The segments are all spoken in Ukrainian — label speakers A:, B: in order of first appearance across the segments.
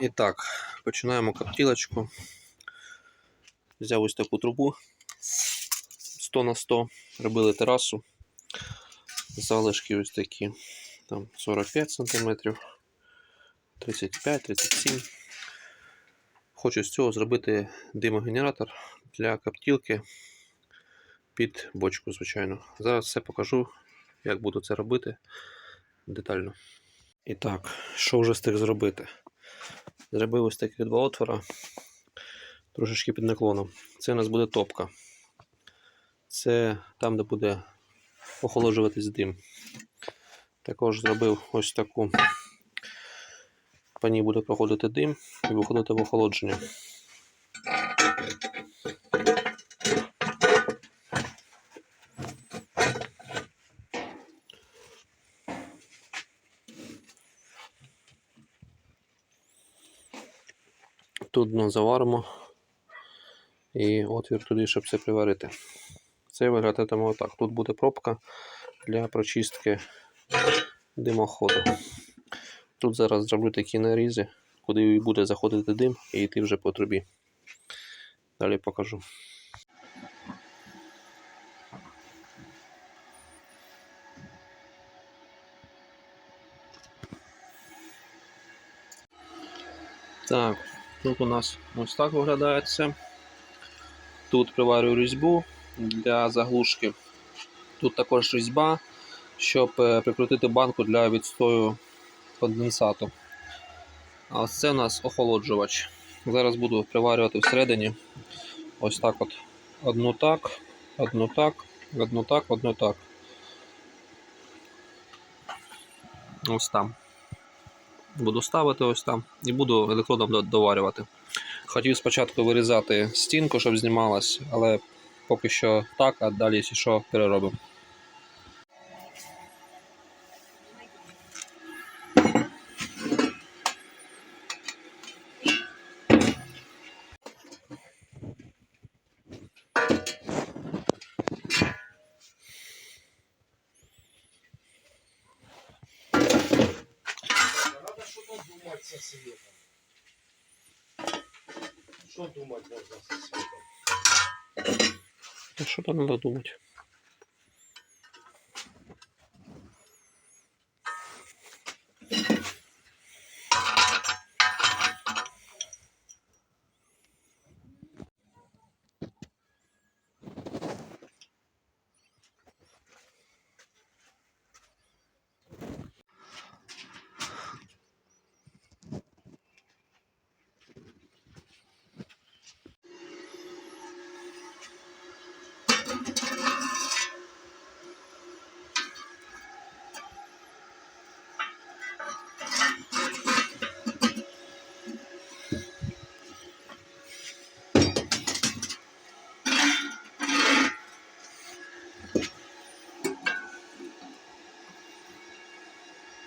A: І так, починаємо коптілочку. Взяв ось таку трубу 100 на 100, робили терасу. Залишки ось такі. Там 45 см, 35-37 Хочу з цього зробити димогенератор для коптілки під бочку, звичайно. Зараз все покажу, як буду це робити детально. І так, що вже встиг зробити? Зробив ось такі два отвора, трошечки під наклоном. Це у нас буде топка. Це там, де буде охолоджуватись дим. Також зробив ось таку. По ній буде проходити дим і виходити в охолодження. Тут дно заваримо і отвір туди, щоб все приварити. Це виглядатиме отак. Тут буде пробка для прочистки димоходу. Тут зараз зроблю такі нарізи, куди буде заходити дим і йти вже по трубі. Далі покажу. Так, тут у нас ось так виглядає це. Тут приварюю різьбу для заглушки. Тут також різьба, щоб е, прикрутити банку для відстою конденсату. А це у нас охолоджувач. Зараз буду приварювати всередині. Ось так от. Одну так, одну так, одну так, одну так. Ось там. Буду ставити ось там і буду електродом доварювати. Хотів спочатку вирізати стінку, щоб знімалась, але поки що так, а далі, якщо що, переробимо.
B: Что думать можно со светом?
A: Да що там треба думати?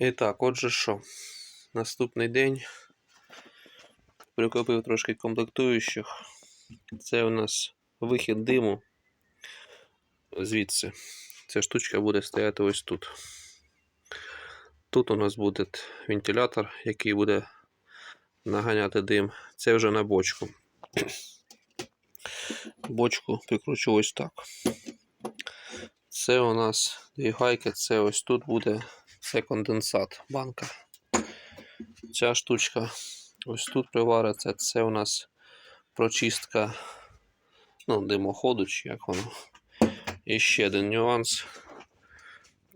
A: І так, отже що, наступний день. Прикопив трошки комплектуючих. Це у нас вихід диму звідси. Ця штучка буде стояти ось тут. Тут у нас буде вентилятор, який буде наганяти дим. Це вже на бочку. Бочку прикручу ось так. Це у нас дві гайки, це ось тут буде це конденсат банка. Ця штучка ось тут привариться. Це у нас прочистка ну, димоходу, чи як воно. І ще один нюанс.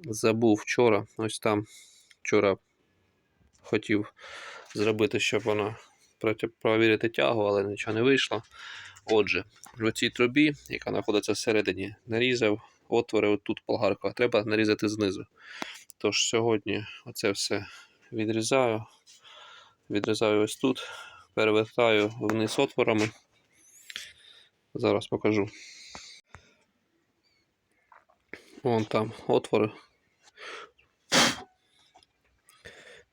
A: Забув вчора. Ось там вчора хотів зробити, щоб воно провірити тягу, але нічого не вийшло. Отже, в цій трубі, яка знаходиться всередині, нарізав отвори отут болгарка. Треба нарізати знизу. Тож сьогодні оце все відрізаю. Відрізаю ось тут, перевертаю вниз отворами. Зараз покажу. Вон там отвори.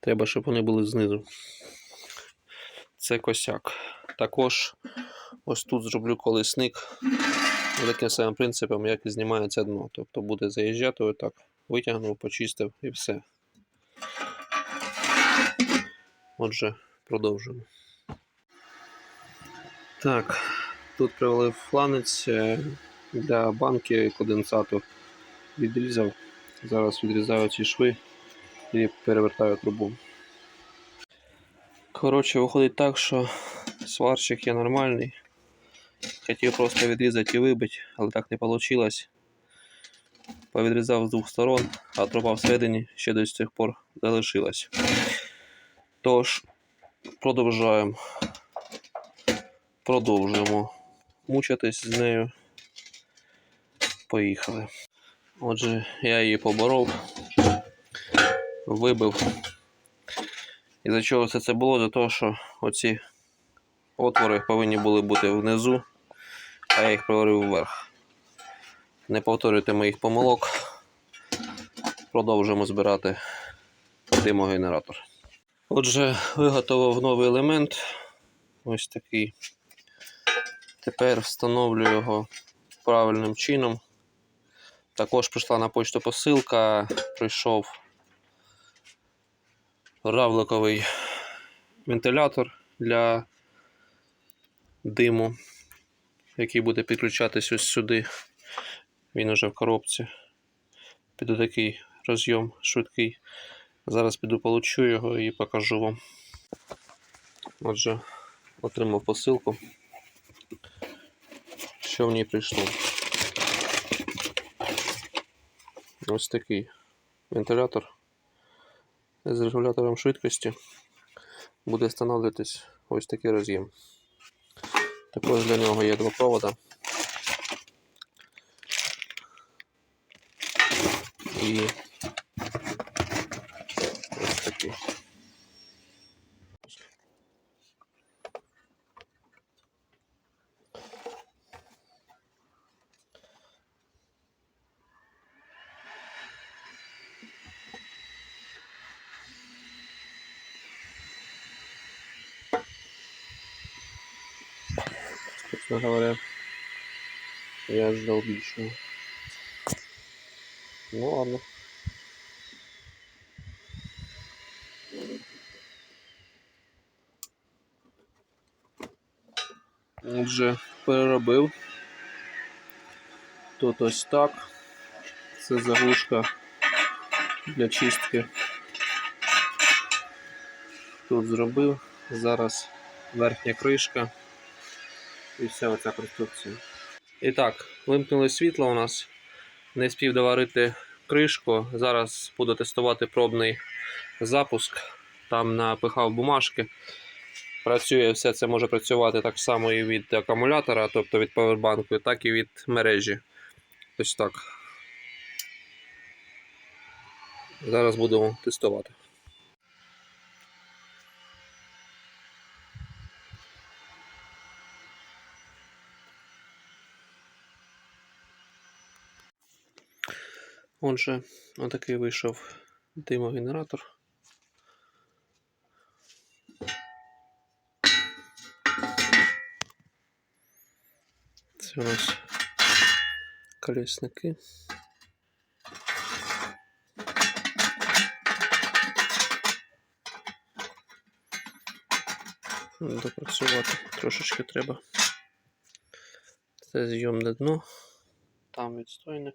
A: Треба, щоб вони були знизу. Це косяк. Також ось тут зроблю колесник таким самим принципом, як і знімається дно. Тобто буде заїжджати отак, витягнув, почистив і все. Отже, продовжуємо. Так, тут привалив фланець е, для банки конденсату. Відрізав. Зараз відрізаю ці шви і перевертаю трубу. Коротше, виходить так, що сварщик є нормальний. Хотів просто відрізати і вибити, але так не вийшло. Повідрізав з двох сторон, а труба всередині ще до цих пор залишилась. Тож, продовжуємо. Продовжуємо мучитись з нею. Поїхали. Отже, я її поборов, вибив. І за чого все це було? За того, що оці отвори повинні були бути внизу, а я їх приварив вверх. Не повторюйте моїх помилок. Продовжуємо збирати димогенератор. Отже, виготовив новий елемент. Ось такий. Тепер встановлю його правильним чином. Також прийшла на почту посилка, прийшов равликовий вентилятор для диму, який буде підключатись ось сюди. Він уже в коробці. Піду такий розйом швидкий. Зараз піду получу його і покажу вам. Отже, отримав посилку. Що в ній прийшло? Ось такий вентилятор з регулятором швидкості. Буде встановлюватись ось такий роз'єм. Також для нього є два провода. І ось такий. Собственно говоря, я ожидал большего. Ну ладно. Отже, переробив. Тут ось так. Це заглушка для чистки. Тут зробив. Зараз верхня кришка і вся оця конструкція. І так, вимкнули світло у нас. Не спів доварити кришку. Зараз буду тестувати пробний запуск. Там напихав бумажки. Працює все це може працювати так само і від акумулятора, тобто від павербанку, так і від мережі. Ось так. Зараз будемо тестувати. Отже, отакий вийшов димогенератор. Це у нас колесники. Допрацювати трошечки треба. Це зйомне дно, там відстойник.